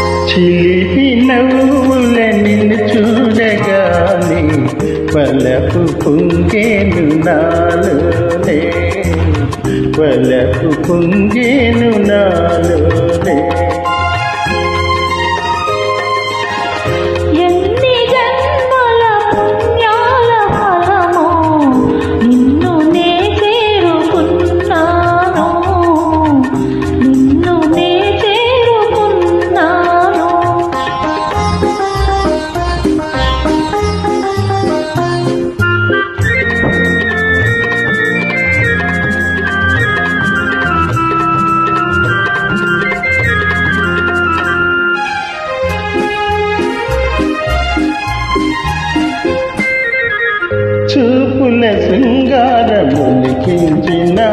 చిలిపి నవ్వుల నిన్ను చూడగానే వలపు పొంగేను నాలోనే. వలపు పొంగేను నాలో చూపుల శృంగారము లిఖించినా